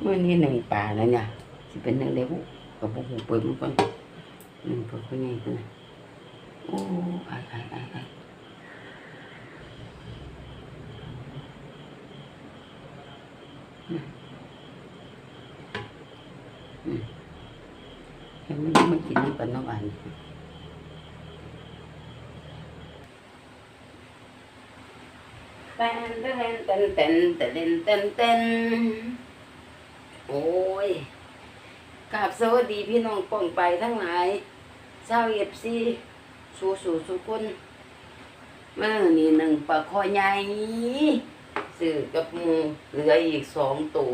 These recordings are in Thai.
เมื่อนี้หนึ่งป่าแล้วเนี่ยสิเป็นหนึ่งเด็กกับพวกหูเปิดมันก่อนหนึ่งเปิดก็ง่ายขึ้นนะโอ้ไอ้ไอ้ไอ้ไอ้อืมเห็นมันมันกินน้ำกันน้ำอันเต้นเต้นเต้นเต้นเต้นเต้นเต้น โอ้ยกราบสวัสดีพี่น้องป้องไปทั้งหลายเจ้าเอฟซีสู่สู่สุกุนเมื่อนี่หนึ่งปลาคอใหญ่สื่อกับมูเหลืออีกสองตัว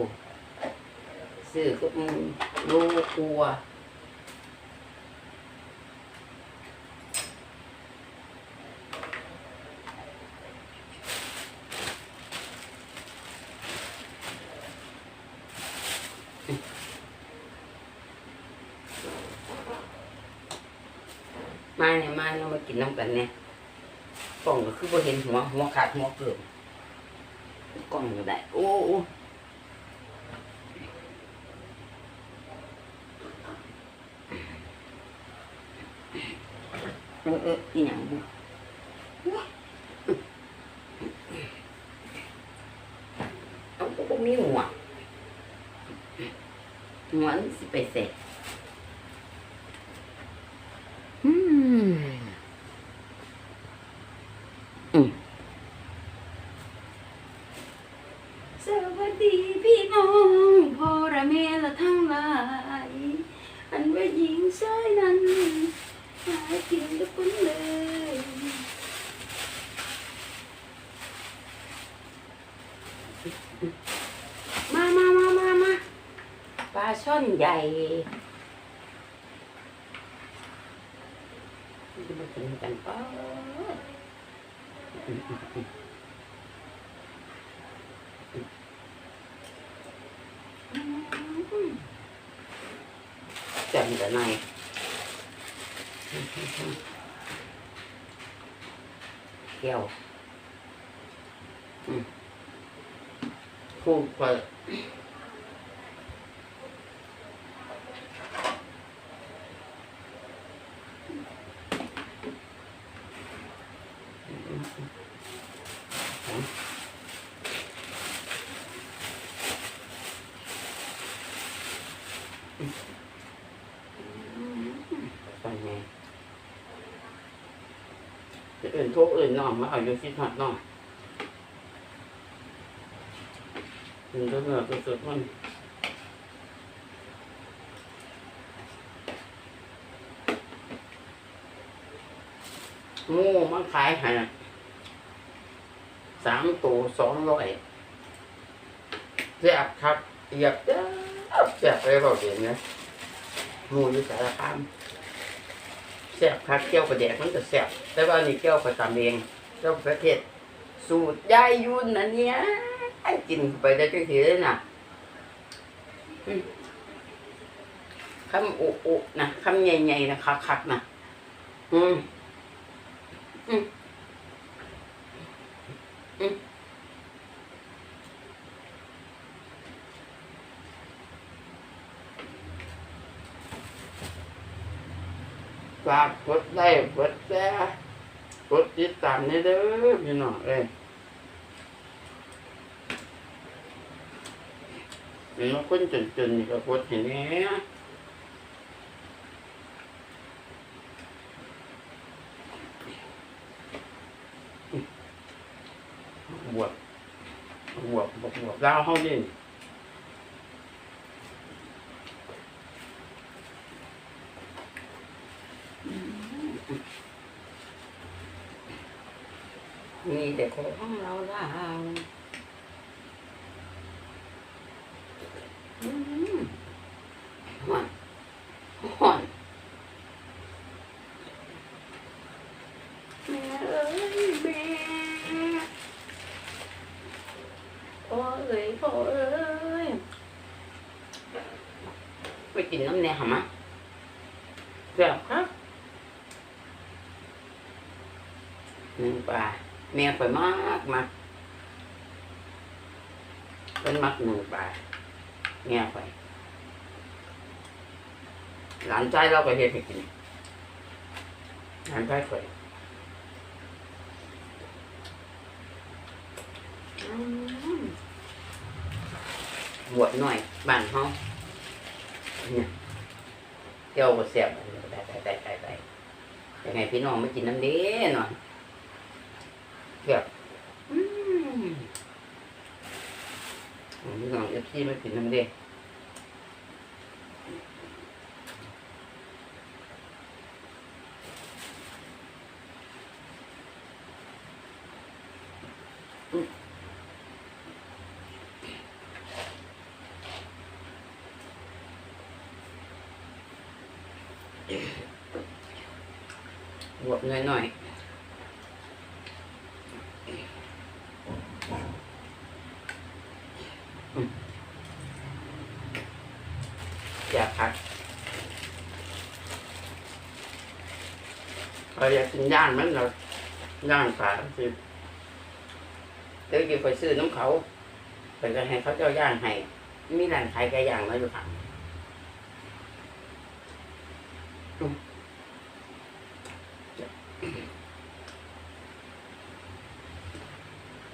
สื่อกับมูโลกลัว มาเนี่ยมาเรามากินน้ำกันเนี่ยกล่องก็คือบ่เห็นหัวหัวขาดหัวเกือบกล่องก็ได้ โอ้โอ้เออเอออีหยังบุเอาก็บ่มีหัวหัวมันสิไปเสร็จ อืมอืมสวัสดีพี่น้องพ่อระแม่ละทั้งหลาย อันว่าหญิง ชายนั้นหากินกับคนเลยมามามามามาปลาช่อนใหญ่จะมากินกันป้าจำแต่ไหน เกี่ยวอืมพูดไปไปไงจะ อื่นน้องมาเอาอยู่ที่หัดน้องกินก็เหนื้อสุดๆมันงูมาขายห้สามตัวสองร้อยแซ่บครับเหยียบแซ่บแซ่บเลยบอกเห็นนะงูอยู่สารคาม แซ่บคับเกี่ยวกระแดกมันก็แซ่บแต่ว่านี่เกี่ยวกับตำเองเจ้าประเทศ สูตรยายยุ่นนเนี่ยไอ้กินเข้าไปได้จังทีเลยนะคำอุอุนะคำใหญ่ๆนะคักๆนะอืมอืมอืม ฝากกดไลค์กดแชร์กดติดตามนี่เด้อพี่น้องเอ้ยเห็นว่าคนจนๆนี่ก็กดเห็นแหน่บวบบวบบวบบวบดาวเฮานี่ มีแต่ของเราล่างอืมหอนหอนแม่เอ้ย แม่พ่อยพ่อยมากมากเป็นมักหนึ่งปลาแง่ไปหลานชายเราก็เฮ็ดให้กินหลานชายข่อยอืมบวชหน่อยบ้านเฮาเนี่ยเจ้าบ่แซ่บได้ได้ได้ได้ได้ยังไงพี่น้องไมากินน้ำเด้หน่อย แบบอืมพี่น้องเอฟซีมากินน้ำเด้บวกหน่อยหน่อยอืมอยากพักเรา อยากกินย่างมันเราย่างปลาสิเดี๋ยวจะไปซื้อน้ำเขาไปก็ให้เขาเจ้าย่างให้มีร้านขายไก่ย่างมาอยู่ค่ะอืม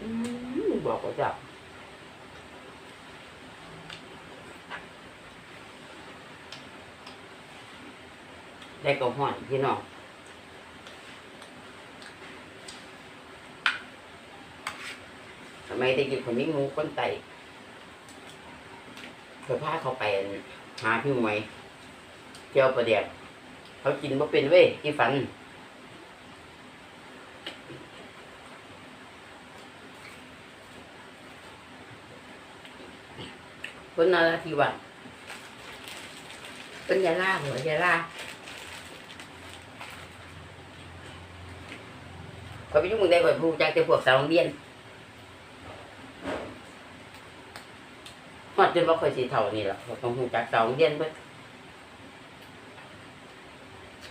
อืมบอกว่าจับได้ก็ห่อนพี่น้อง ทำไมได้กินคนนี้งูคนไตเธอพาเขาไปหาพี่หมวยเจียวประเดียกเขากินว่าเป็นเว้ยกี่ฟันคนนราธิวาสเป็นยาลาหัวยาลาเขาไปยุ่งมึงได้ก่อนพูจากแต่พวกสาวโรงเรียน อดจนว่าคอยสีเท่านี่แหละต้องหูจักเสาเย็นไป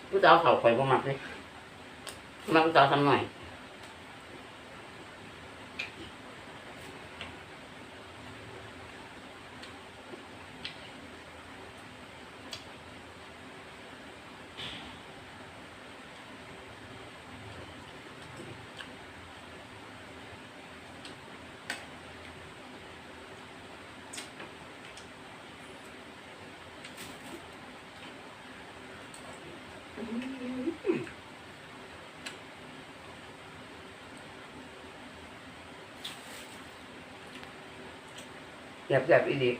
ผู้สาวเขาคอยบ่มักเลยมักผู้สาวทำหน่อย แสบๆอีดี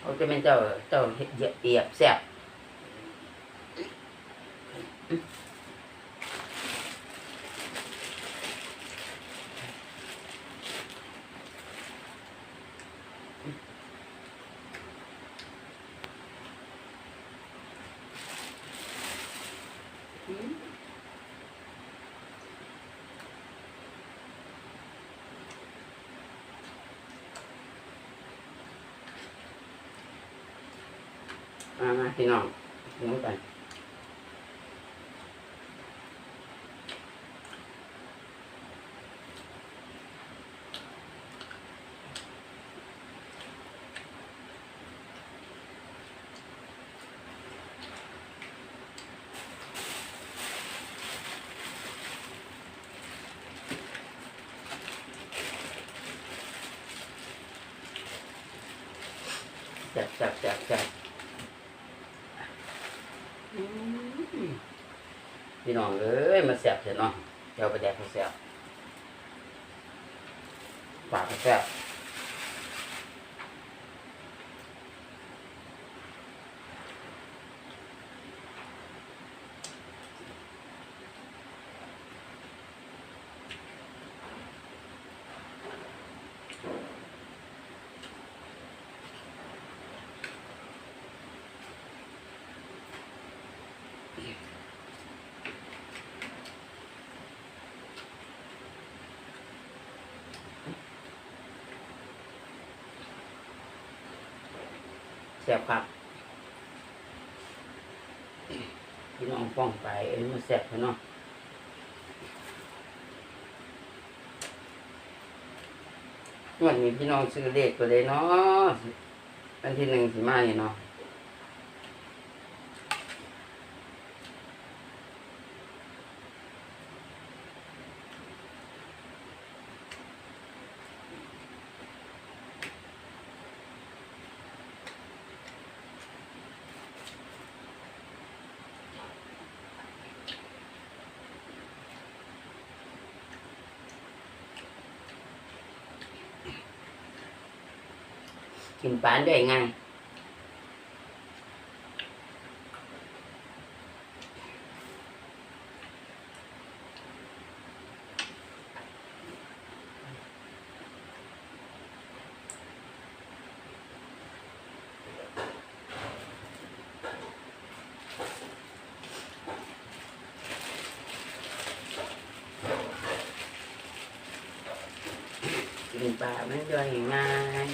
เขาจะเป็นเจ้าเจ้าเหยียบแสบ มามาพี่น้องน้องกันแซ่บแซ่บแซ่บแซ่บอืม พี่น้องเอ้ยมาแสบเถอะเนาะเดี๋ยวไปแดกเขาแสบปากเขาแสบ แสบครับพี่น้องป้องไปเอ็นมาแสบเถอะเนาะวันนี้พี่น้องซื้อเลขตัวใดเนาะวันที่หนึ่งสิมานี่เนาะ กินปานได้ไงกินปลามันย่อยง่าย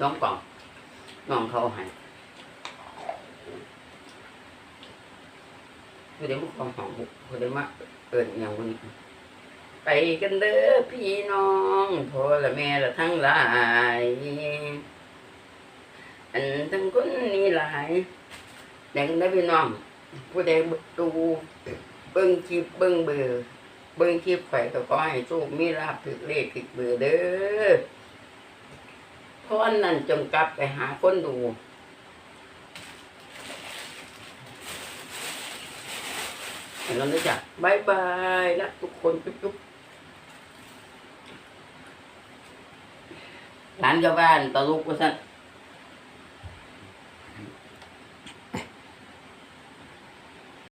น้องกล่องน้องเขาให้คือเดี๋ยวมุกของของบุกคือเดียวมาเอิญอย่างวันนี้ไปกันเด้อพี่น้องพ่อและแม่และทั้งหลายอันทั้งคนนี้หลายแดงได้พี่น้อง ผู้ใดดูเบิ้งคลิปเบิ้งเบือเบิ้งคลิปไข่ก็ขอให้โชคมีลาภถึกเลขถึกเบือเด้อ เพราะอันนั้นจงกลับไปหาคนดูเห็นแล้วนะจ๊ะบายบายรักทุกคนจุ๊บๆหลานเจ้าบ้านตะลุกว่าสั่น